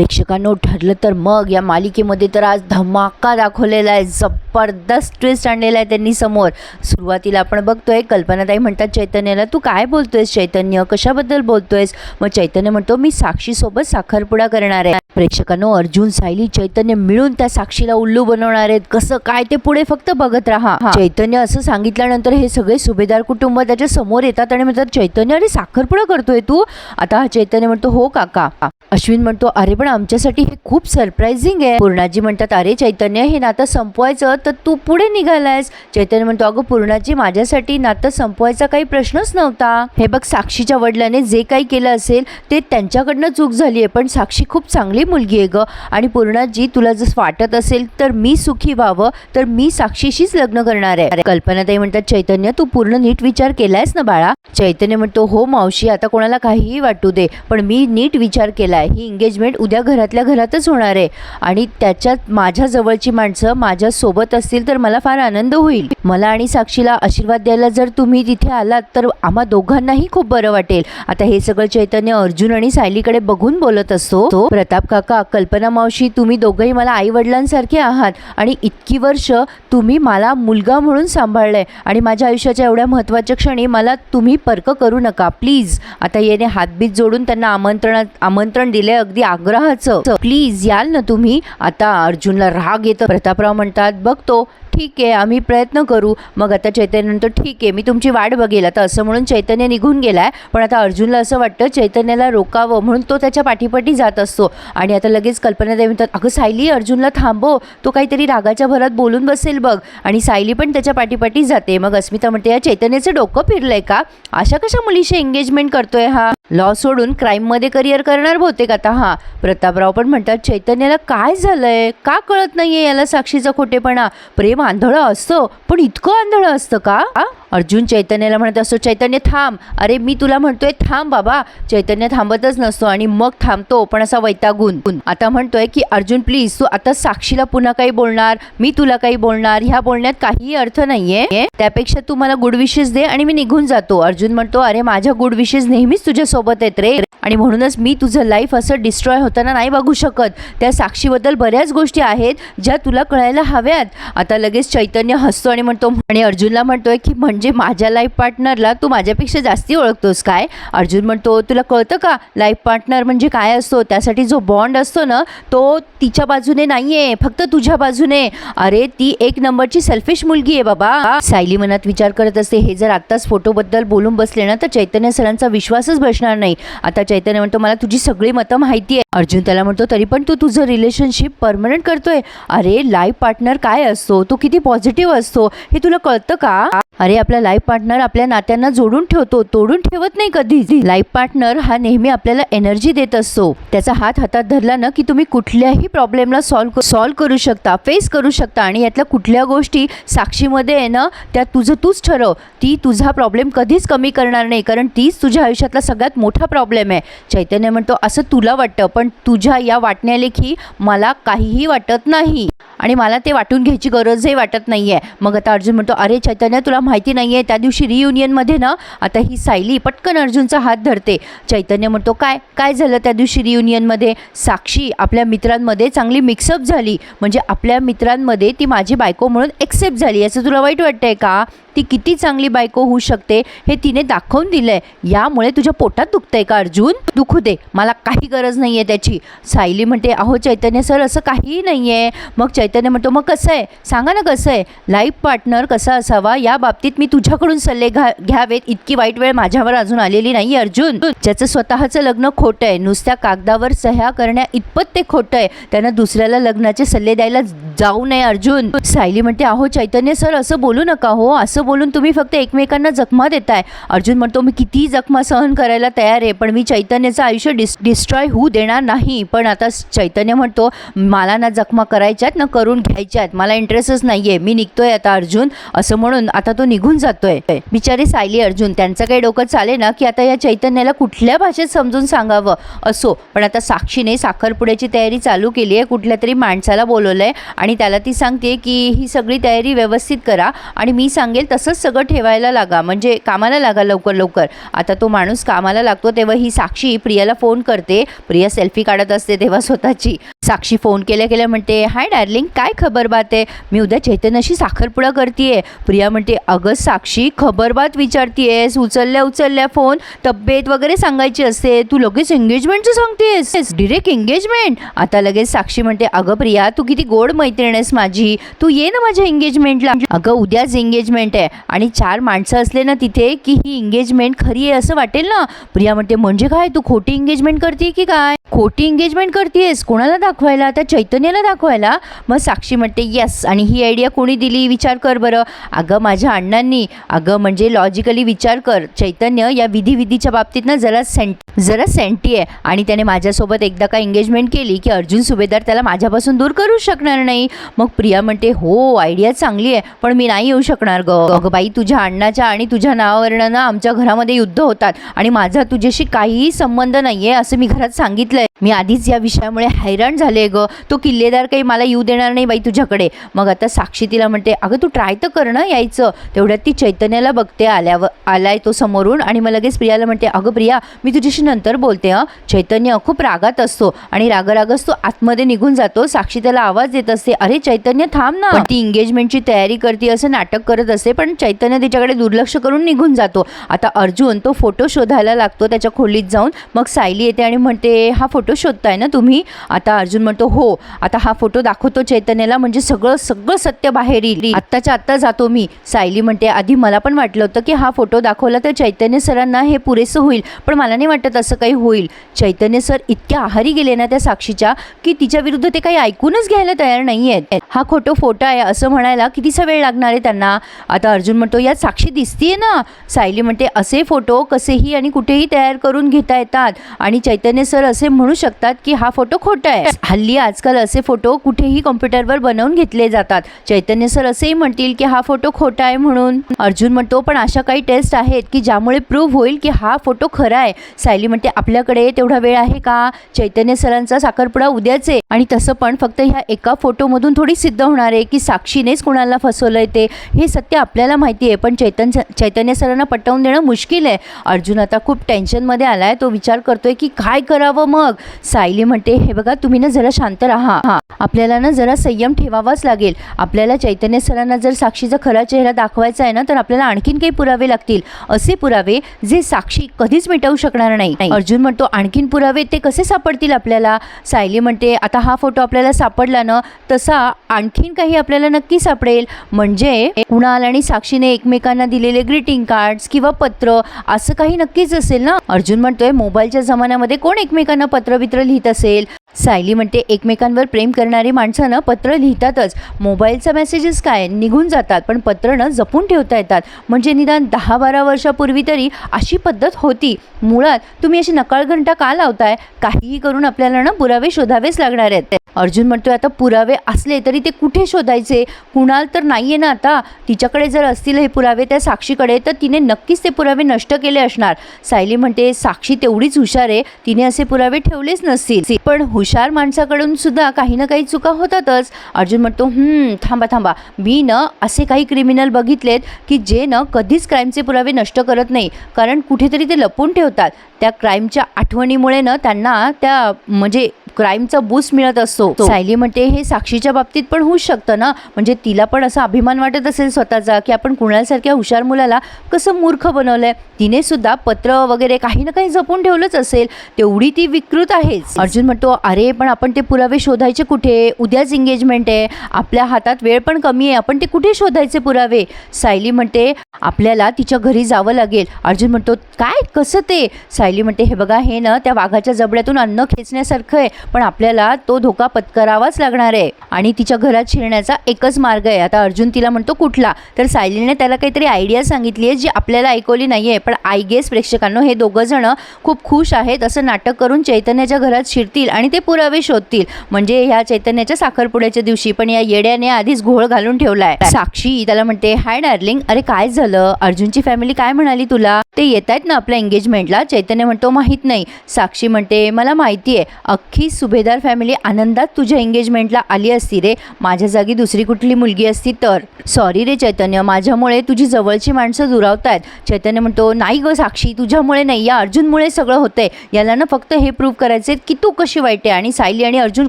प्रेक्षकांनो ठरलं तर मग. या मालिकेमध्ये तर आज धमाका दाखवलेला आहे. जबरदस्त ट्विस्ट आणलेला आहे त्यांनी समोर. सुरुवातीला आपण बघतोय कल्पनाताई म्हणतात चैतन्याला तू काय बोलतोयस? चैतन्य कशाबद्दल बोलतोयस? मग चैतन्य म्हणतो मी साक्षीसोबत साखरपुडा करणार आहे. प्रेक्षकांनो अर्जुन सायली चैतन्य मिळून त्या साक्षीला उल्लू बनवणार आहेत. कसं काय ते पुढे फक्त बघत राहा. चैतन्य असं सांगितल्यानंतर हे सगळे सुभेदार कुटुंब त्याच्यासमोर येतात आणि म्हणतात चैतन्य अरे साखरपुडा करतोय तू? आता हा चैतन्य म्हणतो हो काका. अश्विन म्हणतो अरे पण आमच्यासाठी हे खूप सरप्राइझिंग आहे. पूर्णाजी म्हणतात अरे चैतन्य हे नातं संपवायचं तर तू पुढे निघालायस. चैतन्य म्हणतो अगं पूर्णाजी माझ्यासाठी नातं संपवायचा काही प्रश्नच नव्हता. हे बघ साक्षीच्या वडिलाने जे काही केलं असेल ते त्यांच्याकडनं चूक झाली आहे पण साक्षी खूप चांगली मुलगी आहे ग. आणि पूर्णाजी तुला जर वाटत असेल तर मी सुखी व्हावं तर मी साक्षीशीच लग्न करणार आहे. कल्पनाताई म्हणतात चैतन्य तू पूर्ण नीट विचार केलायस ना बाळा? चैतन्य म्हणतो हो मावशी आता कोणाला काहीही वाटू दे पण मी नीट विचार केलाय. ही एंगेजमेंट उद्या घरातल्या घरातच होणार आहे. आणि त्याच्यात माझ्या जवळची माणसं माझ्या सोबत असतील तर मला फार आनंद होईल. मला आणि साक्षीला आशीर्वाद द्यायला जर तुम्ही तिथे आलात तर आम्हा दोघांनाही खूप बरं वाटेल. आता हे सगळं चैतन्य अर्जुन आणि सायलीकडे बघून बोलत असतो. तो प्रताप काका कल्पना मावशी तुम्ही दोघंही मला आई वडिलांसारखे आहात आणि इतकी वर्ष तुम्ही मला मुलगा म्हणून सांभाळलंय आणि माझ्या आयुष्याच्या एवढ्या महत्त्वाच्या क्षणी मला तुम्ही पर्क करू नका. प्लीज आता येणे हातबीत जोडून त्यांना आमंत्रणात आमंत्रण दिले अगदी आग्रहाचं. प्लीज याल ना तुम्ही. आता अर्जुनला राग येतं. प्रतापराव म्हणतात बघतो ठीक आहे आम्ही प्रयत्न करू. मग आता चैतन्य म्हणतो ठीक आहे मी तुमची वाट बघेल. आता असं म्हणून चैतन्य निघून गेलाय. पण आता अर्जुनला असं वाटतं चैतन्याला रोकावं म्हणून तो त्याच्या पाठीपाठी जात असतो. आणि आता लगेच कल्पनादेवी म्हणतात अगं सायली अर्जुनला थांबव. तो काहीतरी रागाच्या भरात बोलून बसेल बघ. आणि सायली पण त्याच्या पाठीपाठी जाते. मग अस्मिता म्हणते या चैतन्याचं डोकं फिरलंय का? अशा कशा मुलीशी एंगेजमेंट करतोय हा? लॉ सोडून क्राईममध्ये करिअर करणार बहुतेक आता हां. प्रतापराव पण म्हणतात चैतन्याला काय झालंय? का कळत नाहीये याला साक्षीचा खोटेपणा? प्रेम आंधळं असतं पण इतकं आंधळं असतं का? आ? अर्जुन चैतन्याला म्हणत असतो चैतन्य थांब. अरे मी तुला म्हणतोय थांब बाबा. चैतन्य थांबतच नसतो आणि मग थांबतो पण असा वैतागून. आता म्हणतोय की अर्जुन प्लीज तू आता साक्षीला पुन्हा काही बोलणार? मी तुला काही बोलणार? ह्या बोलण्यात काहीही अर्थ नाहीये. त्यापेक्षा तू मला गुड विशेस दे आणि मी निघून जातो. अर्जुन म्हणतो अरे माझ्या गुड विशेस नेहमीच तुझ्या सोबत आहेत रे. आणि म्हणूनच मी तुझं लाईफ असं डिस्ट्रॉय होताना नाही बघू शकत. त्या साक्षीबद्दल बऱ्याच गोष्टी आहेत ज्या तुला कळायला हव्यात. आता लगेच चैतन्य हसतो आणि म्हणतो आणि अर्जुनला म्हणतोय की म्हण म्हणजे माझ्या लाईफ पार्टनरला तू माझ्यापेक्षा जास्ती ओळखतोस काय? अर्जुन म्हणतो तुला कळतं का? लाईफ पार्टनर म्हणजे काय असतो? त्यासाठी जो बॉन्ड असतो ना तो तिच्या बाजूने नाही आहे फक्त तुझ्या बाजूने. अरे ती एक नंबरची सेल्फिश मुलगी आहे बाबा. सायली मनात विचार करत असते हे जर आत्ताच फोटोबद्दल बोलून बसले ना तर चैतन्य सरांचा विश्वासच बसणार नाही. आता चैतन्य म्हणतो मला तुझी सगळी मतं माहिती आहे अर्जुन त्याला म्हणतो तरी पण तू तुझं रिलेशनशिप परमनंट करतोय. अरे लाईफ पार्टनर काय असतो? तो किती पॉझिटिव्ह असतो? हे तुला कळतं का? अरे आपला लाईफ पार्टनर आपल्या नात्यांना जोडून ठेवतो तोडून ठेवत नाही कधी लाईफ पार्टनर हा नेहमी आपल्याला एनर्जी देत असतो. त्याचा हात हातात धरला ना की तुम्ही कुठल्याही प्रॉब्लेमला सॉल्व सॉल्व करू शकता फेस करू शकता आणि यातल्या कुठल्या गोष्टी साक्षीमध्ये आहे ना त्या तुझं तूच ठरव. ती तुझा प्रॉब्लेम कधीच कमी करणार नाही कारण तीच तुझ्या आयुष्यातला सगळ्यात मोठा प्रॉब्लेम आहे. चैतन्य म्हणतो असं तुला वाटतं पण पण तुझ्या या वाटण्यालेखी मला काहीही वाटत नाही. आणि मला ते वाटून घ्यायची गरजही वाटत नाही आहे मग आता अर्जुन म्हणतो अरे चैतन्य तुला माहिती नाही आहे त्या दिवशी रियुनियनमध्ये ना आता ही सायली पटकन अर्जुनचा हात धरते. चैतन्य म्हणतो काय काय झालं त्या दिवशी रियुनियनमध्ये साक्षी आपल्या मित्रांमध्ये चांगली मिक्सअप झाली. म्हणजे आपल्या मित्रांमध्ये ती माझी बायको म्हणून एक्सेप्ट झाली. असं तुला वाईट वाटतंय का? ती किती चांगली बायको होऊ शकते हे तिने दाखवून दिलंय. यामुळे तुझ्या पोटात दुखतंय का अर्जुन? दुखू दे. मला काही गरज नाही आहे त्याची. सायली म्हणते अहो चैतन्य सर असं काहीही नाही आहे मग चैतन्य चैतन्य म्हणतो मग कसं आहे? सांगा ना कसं आहे? लाईफ पार्टनर कसा असावा? या बाबतीत मी तुझ्याकडून सल्ले घा घ्यावेत. इतकी वाईट वेळ माझ्यावर अजून आलेली नाही अर्जुन. ज्याचं स्वतःचं लग्न खोटं आहे नुसत्या कागदावर सह्या करण्या इतपत ते खोटं आहे त्यानं दुसऱ्याला लग्नाचे सल्ले द्यायला जाऊ नये अर्जुन. सायली म्हणते अहो चैतन्य सर असं बोलू नका हो. असं बोलून तुम्ही फक्त एकमेकांना जखमा देताय. अर्जुन म्हणतो मी किती जखमा सहन करायला तयार आहे पण मी चैतन्याचं आयुष्य डिस डिस्ट्रॉय होऊ देणार नाही. पण आता चैतन्य म्हणतो मला ना जखमा करायच्यात ना करून घ्यायच्यात मला इंटरेस्टच नाहीये. मी निघतोय आता अर्जुन. असं म्हणून आता तो निघून जातोय. बिचारी सायली अर्जुन त्यांचं काही डोकं चाले ना की आता या चैतन्याला कुठल्या भाषेत समजून सांगावं? असो. पण आता साक्षीने साखरपुड्याची तयारी चालू केली आहे. कुठल्या तरी माणसाला बोलवलंय आणि त्याला ती सांगते की ही सगळी तयारी व्यवस्थित करा आणि मी सांगेल तसंच सगळं ठेवायला लागा. म्हणजे कामाला लागा लवकर लवकर. आता तो माणूस कामाला लागतो तेव्हा ही साक्षी प्रियाला फोन करते. प्रिया सेल्फी काढत असते तेव्हा स्वतःची. साक्षी फोन केल्या केल्या म्हणते हाय डार्लिंग काय खबर बात आहे? मी उद्या चैतन्याशी साखरपुडा करतेय. प्रिया म्हणते अगं साक्षी खबर बात विचारतीयेस. उचलल्या उचलल्या फोन तब्येत वगैरे सांगायची असते. तू लगेच एंगेजमेंटचं सांगतेस डिरेक्ट एंगेजमेंट आता लगेच साक्षी म्हणते अगं प्रिया तू किती गोड मैत्रीण आहेस माझी. तू ये ना माझ्या एंगेजमेंटला अगं उद्याच एंगेजमेंट आहे. आणि चार माणसं असले ना तिथे की ही एंगेजमेंट खरी आहे असं वाटेल ना? प्रिया म्हणते म्हणजे काय? तू खोटी एंगेजमेंट करते की काय? खोटी एंगेजमेंट करतेस कोणाला दाखवायला? त्या चैतन्याला दाखवायला? मग साक्षी म्हणते येस आणि ही आयडिया कोणी दिली? विचार कर बरं. अगं माझ्या अण्णांनी. अगं म्हणजे लॉजिकली विचार कर. चैतन्य या विधी विधीच्या बाबतीत ना जरा सेंट जरा सेंटी आहे. आणि त्याने माझ्यासोबत एकदा का एंगेजमेंट केली की अर्जुन सुभेदार त्याला माझ्यापासून दूर करू शकणार नाही. मग प्रिया म्हणते हो आयडिया चांगली आहे पण मी नाही येऊ शकणार ग. अगं बाई तुझ्या अण्णाच्या आणि तुझ्या नावावरनं ना आमच्या घरामध्ये युद्ध होतात आणि माझा तुझ्याशी काहीही संबंध नाही आहे असं मी घरात सांगितलंय. मी आधीच या विषयामुळे हैराण झाले गं. तो किल्लेदार काही मला येऊ देणार नाही बाई तुझ्याकडे. मग आता साक्षी तिला म्हणते अगं तू ट्राय तर कर ना यायचं. तेवढ्यात ती चैतन्याला बघते आल्यावर आलाय तो समोरून आणि मग लगेच प्रियाला म्हणते अगं प्रिया मी तुझ्याशी नंतर बोलते हं. चैतन्य खूप रागात असतो आणि रागरागच तो आतमध्ये निघून जातो. साक्षी त्याला आवाज देत असते अरे चैतन्य थांब ना. ती एंगेजमेंटची तयारी करते असं नाटक करत असते पण चैतन्य तिच्याकडे दुर्लक्ष करून निघून जातो. आता अर्जुन तो फोटो शोधायला लागतो त्याच्या खोलीत जाऊन. मग सायली येते आणि म्हणते हा फोटो फोटो शोधताय ना तुम्ही? आता अर्जुन म्हणतो हो आता हा फोटो दाखवतो चैतन्याला म्हणजे सगळं सगळं सत्य बाहेर येईल. आत्ताच्या आत्ता जातो मी सायली म्हणते. आधी मला पण वाटलं होतं की हा फोटो दाखवला तर चैतन्य सरांना हे पुरेसं होईल पण मला नाही वाटत असं काही होईल. चैतन्य सर इतक्या आहारी गेले ना त्या साक्षीच्या की तिच्या विरुद्ध ते काही ऐकूनच घ्यायला तयार नाही आहेत हा खोटो फोटो आहे असं म्हणायला कितीसा वेळ लागणार आहे त्यांना? आता अर्जुन म्हणतो यात साक्षी दिसतीये ना. सायली म्हणते असे फोटो कसेही आणि कुठेही तयार करून घेता येतात. आणि चैतन्य सर असे म्हणू शकतात की हा फोटो खोटा आहे. हल्ली आजकाल असे फोटो कुठेही कॉम्प्युटरवर बनवून घेतले जातात. चैतन्य सर असेही म्हणतील की हा फोटो खोटा आहे म्हणून. अर्जुन म्हणतो पण अशा काही टेस्ट आहेत की ज्यामुळे प्रूव्ह होईल की हा फोटो खरा आहे. सायली म्हणते आपल्याकडे तेवढा वेळ आहे का? चैतन्य सरांचा साखरपुडा उद्याच. आहे आणि तसं पण फक्त ह्या एका फोटोमधून थोडी सिद्ध होणार आहे की साक्षीनेच कोणाला फसवलंय ते. हे सत्य आपल्याला माहिती आहे पण चैतन्य चैतन्य सरांना पटवून देणं मुश्किल आहे. अर्जुन आता खूप टेन्शनमध्ये आलाय. तो विचार करतोय की काय करावं मग? सायली म्हणते हे बघा तुम्ही ना जरा शांत राहा. हा आपल्याला ना जरा संयम ठेवावाच लागेल. आपल्याला चैतन्य सरांना जर साक्षीचा खरा चेहरा दाखवायचा आहे ना तर आपल्याला आणखीन काही पुरावे लागतील. असे पुरावे जे साक्षी कधीच मिटवू शकणार नाही. अर्जुन म्हणतो आणखीन पुरावे ते कसे सापडतील आपल्याला? सायली म्हणते आता हा फोटो आपल्याला सापडला ना तसा आणखीन काही आपल्याला नक्की सापडेल. म्हणजे कुणाल आणि साक्षीने एकमेकांना दिलेले ग्रीटिंग कार्ड्स किंवा पत्र असं काही नक्कीच असेल ना? अर्जुन म्हणतोय मोबाईलच्या जमान्यामध्ये कोण एकमेकांना पत्र बित्र लिहित असेल सायली म्हणते एकमेकांवर प्रेम करणारी माणसं ना पत्र लिहितातच. मोबाईलचा मेसेजेस काय? निघून जातात पण पत्र जपून ठेवता येतात. म्हणजे निदान दहा बारा वर्षापूर्वी तरी अशी पद्धत होती. मुळात तुम्ही अशी नकाळघंटा का लावताय? काहीही करून आपल्याला ना पुरावे शोधावेच लागणार आहेत. अर्जुन म्हणतोय आता पुरावे असले तरी ते कुठे शोधायचे? कुणाल तर नाही आहे ना आता. तिच्याकडे जर असतील हे पुरावे त्या साक्षीकडे तर तिने नक्कीच ते पुरावे नष्ट केले असणार. सायली म्हणते साक्षी तेवढीच हुशार आहे. तिने असे पुरावे ठेवलेच नसतील. पण हुशार माणसाकडून सुद्धा काही ना काही चुका होतातच. अर्जुन म्हणतो "हम्म, थांबा थांबा. मी न असे काही क्रिमिनल बघितलेत की जे न कधीच क्राईमचे पुरावे नष्ट करत नाही. कारण कुठेतरी ते लपून ठेवतात. त्या क्राईमच्या आठवणीमुळे ना त्यांना त्या म्हणजे क्राईमचा बूस्ट मिळत असतो. सायली म्हणते हे साक्षीच्या बाबतीत पण होऊच शकतं ना? म्हणजे तिला पण असा अभिमान वाटत असेल स्वतःचा की आपण कुणासारख्या हुशार मुलाला कसं मूर्ख बनवलंय? तिने सुद्धा पत्र वगैरे काही ना काही जपून ठेवलंच असेल. तेवढी ती विकृत आहेच. अर्जुन म्हणतो अरे पण आपण ते पुरावे शोधायचे कुठे? उद्याच एंगेजमेंट आहे. आपल्या हातात वेळ पण कमी आहे. आपण ते कुठे शोधायचे पुरावे? सायली म्हणते आपल्याला तिच्या घरी जावं लागेल. अर्जुन म्हणतो काय? कसं ते? सायली म्हणते हे बघा हे ना त्या वाघाच्या जबड्यातून अन्न खेचण्यासारखं आहे पण आपल्याला तो धोका पत्करावाच लागणार आहे. आणि तिच्या घरात शिरण्याचा एकच मार्ग आहे. आता अर्जुन तिला म्हणतो कुठला? तर सायलीने त्याला काहीतरी आयडिया सांगितली आहे जी आपल्याला ऐकवली नाही आहे पण आय गेस प्रेक्षकांनो हे दोघं जण खूप खुश आहेत असं नाटक करून चैतन्याच्या घरात शिरतील आणि ते पुरावे शोधतील. म्हणजे ह्या चैतन्याच्या साखरपुड्याच्या दिवशी पण या येड्याने आधीच घोळ घालून ठेवलाय. साक्षी त्याला म्हणते हाय डार्लिंग अरे काय झालं? अर्जुनची फॅमिली काय म्हणाली तुला? ते येत आहेत ना आपल्या एंगेजमेंटला चैतन्य म्हणतो माहीत नाही. साक्षी म्हणते मला माहिती आहे अख्खी सुभेदार फॅमिली आनंदात तुझ्या एंगेजमेंटला आली असती रे. माझ्या जागी दुसरी कुठली मुलगी असती तर. सॉरी रे चैतन्य माझ्यामुळे तुझी जवळची माणसं दुरावत आहेत चैतन्य म्हणतो नाही गं साक्षी तुझ्यामुळे नाही. या अर्जुनमुळे सगळं होतंय. याला ना फक्त हे प्रूव्ह करायचे की तू कशी वाईट आहे. आणि सायली आणि अर्जुन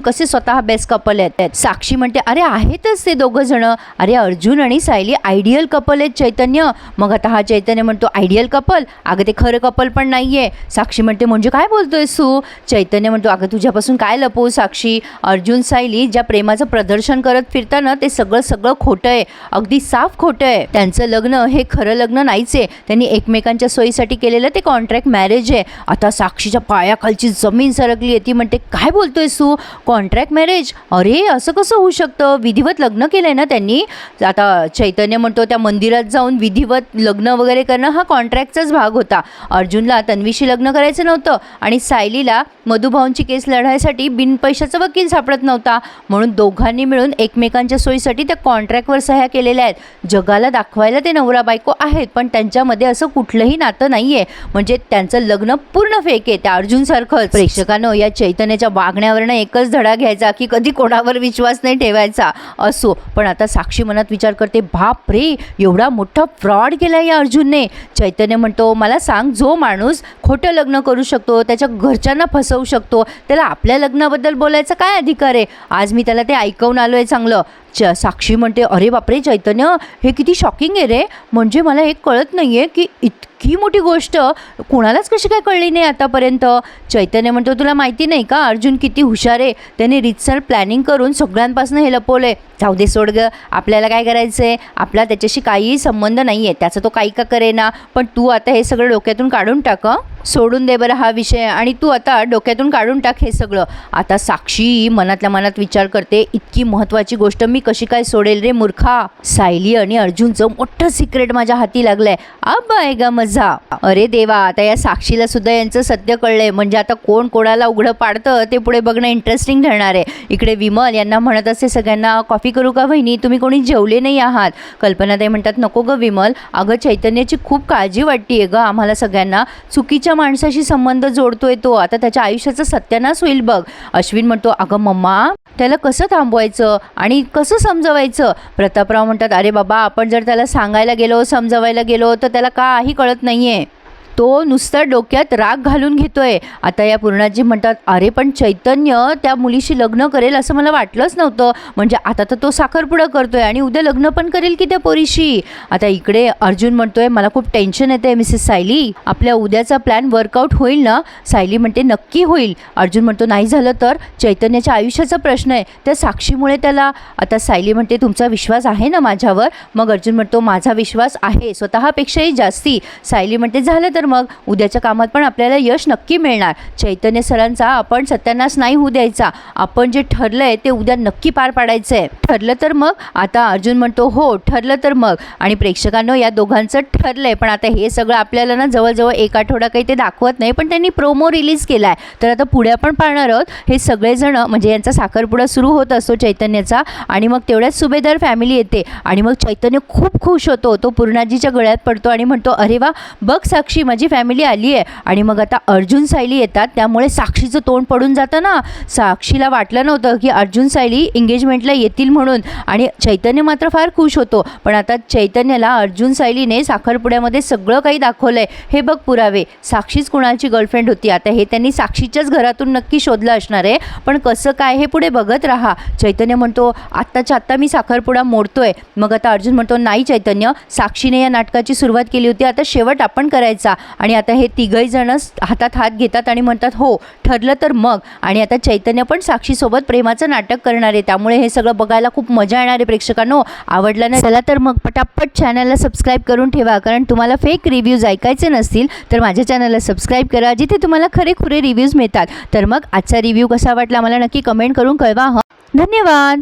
कसे स्वतः बेस्ट कपल आहेत? साक्षी म्हणते अरे आहेतच ते दोघं जण. अरे अर्जुन आणि सायली आयडियल कपल आहेत चैतन्य. मग आता हा चैतन्य म्हणतो आयडियल कपल अगं ते खरं कपल पण नाहीये. साक्षी म्हणते म्हणजे काय बोलतोय सू चैतन्य म्हणतो अगं तुझ्यापासून काय लपवू साक्षी? अर्जुन सायली ज्या प्रेमाचं प्रदर्शन करत फिरताना ते सगळं सगळं खोटं आहे. अगदी साफ खोटं आहे. त्यांचं लग्न हे खरं लग्न नाहीच आहे. त्यांनी एकमेकांच्या सोयीसाठी केलेलं ते कॉन्ट्रॅक्ट मॅरेज आहे. आता साक्षीच्या पायाखालची जमीन सरकली आहे. ती म्हणते काय काय बोलतोय सू? कॉन्ट्रॅक्ट मॅरेज अरे असं कसं होऊ शकतं? विधिवत लग्न केलं आहे ना त्यांनी. आता चैतन्य म्हणतो त्या मंदिरात जाऊन विधिवत लग्न वगैरे करणं हा कॉन्ट्रॅक्टचाच भाग होता. अर्जुनला तन्वीशी लग्न करायचं नव्हतं आणि सायलीला मधुभाऊंची केस लढायसाठी बिनपैशाचा वकील सापडत नव्हता. म्हणून दोघांनी मिळून एकमेकांच्या सोयीसाठी त्या कॉन्ट्रॅक्टवर सह्या केलेल्या आहेत. जगाला दाखवायला ते नवरा बायको आहेत पण त्यांच्यामध्ये असं कुठलंही नातं नाही आहे म्हणजे त्यांचं लग्न पूर्ण फेक आहे त्या अर्जुनसारखंच. प्रेक्षकानं या चैतन्याच्या वागण्यावरनं एकच धडा घ्यायचा की कधी कोणावर विश्वास नाही ठेवायचा. असो. पण आता साक्षी मनात विचार करते बाप रे! एवढा मोठा फ्रॉड केला या अर्जुनने. चैतन्य म्हणतो मला सांग जो माणूस खोटं लग्न करू शकतो त्याच्या घरच्यांना फसवू शकतो त्याला आपल्या लग्नाबद्दल बोलायचा काय अधिकार आहे? आज मी त्याला ते ऐकवून आलो आहे चांगलं. च साक्षी म्हणते अरे बापरे चैतन्य हे किती शॉकिंग आहे रे. म्हणजे मला हे कळत नाही आहे की इतकी मोठी गोष्ट कोणालाच कशी काय कळली नाही आतापर्यंत? चैतन्य म्हणतो तुला माहिती नाही का अर्जुन किती हुशार आहे? त्याने रितसर प्लॅनिंग करून सगळ्यांपासून हे लपवलं आहे जाऊ दे सोड गं आपल्याला काय करायचं आहे आपला त्याच्याशी काहीही संबंध नाही आहे त्याचा तो काही का करेना. पण तू आता हे सगळं डोक्यातून काढून टाक सोडून दे बरं हा विषय आणि तू आता डोक्यातून काढून टाक हे सगळं. आता साक्षी मनातल्या मनात विचार करते इतकी महत्त्वाची गोष्ट मी कशी काय सोडेल रे मूर्खा? सायली आणि अर्जुनचं मोठं सिक्रेट माझ्या हाती लागलंय. अब आहे ग मजा अरे देवा आता या साक्षीला सुद्धा यांचं सत्य कळलंय. म्हणजे आता कोण कोणाला उघडं पाडतं ते पुढे बघणं इंटरेस्टिंग ठरणार आहे. इकडे विमल यांना म्हणत असते सगळ्यांना कॉफी करू का वहिनी? तुम्ही कोणी जेवले नाही आहात. कल्पनाताई म्हणतात नको गं विमल. अगं चैतन्याची खूप काळजी वाटते गं. आम्हाला सगळ्यांना चुकीच्या माणसाशी संबंध जोडतोय तो. आता त्याच्या आयुष्याचा सत्यानाश होईल बघ. अश्विन म्हणतो अगं मम्मा त्याला कसं थांबवायचं आणि कसं समजवायचं? प्रतापराव म्हणतात अरे बाबा आपण जर त्याला सांगायला गेलो समजवायला गेलो तर त्याला काही कळत नाही आहे तो नुसता डोक्यात राग घालून घेतोय. आता या पूर्णाजी म्हणतात अरे पण चैतन्य त्या मुलीशी लग्न करेल असं मला वाटलंच नव्हतं. म्हणजे आता तर तो साखरपुडा करतोय आणि उद्या लग्न पण करेल की त्या पोरीशी? आता इकडे अर्जुन म्हणतोय मला खूप टेन्शन येते मिसेस सायली. आपल्या उद्याचा प्लॅन वर्कआउट होईल ना? सायली म्हणते नक्की होईल. अर्जुन म्हणतो नाही झालं तर? चैतन्याच्या आयुष्याचा प्रश्न आहे. त्या साक्षीमुळे त्याला आता सायली म्हणते तुमचा विश्वास आहे ना माझ्यावर? मग अर्जुन म्हणतो माझा विश्वास आहे. स्वतःपेक्षाही जास्ती. सायली म्हणते झालं तर मग उद्याच्या कामात पण आपल्याला यश नक्की मिळणार. चैतन्य सरांचा आपण सत्यानाश नाही होऊ द्यायचा. आपण जे ठरलं आहे ते उद्या नक्की पार पाडायचं आहे ठरलं तर मग? आता अर्जुन म्हणतो हो ठरलं तर मग. आणि प्रेक्षकांनो या दोघांचं ठरलं आहे पण आता हे सगळं आपल्याला ना जवळजवळ एक आठवडा काही ते दाखवत नाही पण त्यांनी प्रोमो रिलीज केला आहे तर आता पुढे आपण पाहणार आहोत हे सगळेजण म्हणजे यांचा साखरपुडा सुरू होत असतो चैतन्याचा आणि मग तेवढ्याच सुभेदार फॅमिली येते. आणि मग चैतन्य खूप खुश होतो. तो पूर्णाजीच्या गळ्यात पडतो आणि म्हणतो अरे वा बघ साक्षी माझी फॅमिली आली आहे. आणि मग आता अर्जुन सायली येतात. त्यामुळे साक्षीचं तोंड पडून जातं ना. साक्षीला वाटलं नव्हतं की अर्जुन सायली एंगेजमेंटला येतील म्हणून. आणि चैतन्य मात्र फार खुश होतो. पण आता चैतन्याला अर्जुन सायलीने साखरपुड्यामध्ये सगळं काही दाखवलं आहे हे बघ पुरावे. साक्षीच कुणाची गर्लफ्रेंड होती? आता हे त्यांनी साक्षीच्याच घरातून नक्की शोधलं असणार आहे. पण कसं काय हे पुढे बघत राहा. चैतन्य म्हणतो आत्ताच्या आत्ता मी साखरपुडा मोडतोय. मग आता अर्जुन म्हणतो नाही चैतन्य. साक्षीने या नाटकाची सुरुवात केली होती. आता शेवट आपण करायचा. आणि आता हे तिघही जणच हातात हात घेतात आणि म्हणतात हो ठरलं तर मग. आणि आता चैतन्य पण साक्षीसोबत प्रेमाचं नाटक करणार आहे. त्यामुळे हे सगळं बघायला खूप मजा येणार आहे प्रेक्षकांनो. आवडलं नाही चला तर मग पटापट चॅनलला सबस्क्राईब करून ठेवा कारण तुम्हाला फेक रिव्ह्यूज ऐकायचे नसतील तर माझ्या चॅनलला सबस्क्राईब करा जिथे तुम्हाला खरे खुरे रिव्ह्यूज मिळतात. तर मग आजचा रिव्ह्यू कसा वाटला मला नक्की कमेंट करून कळवा हं? धन्यवाद!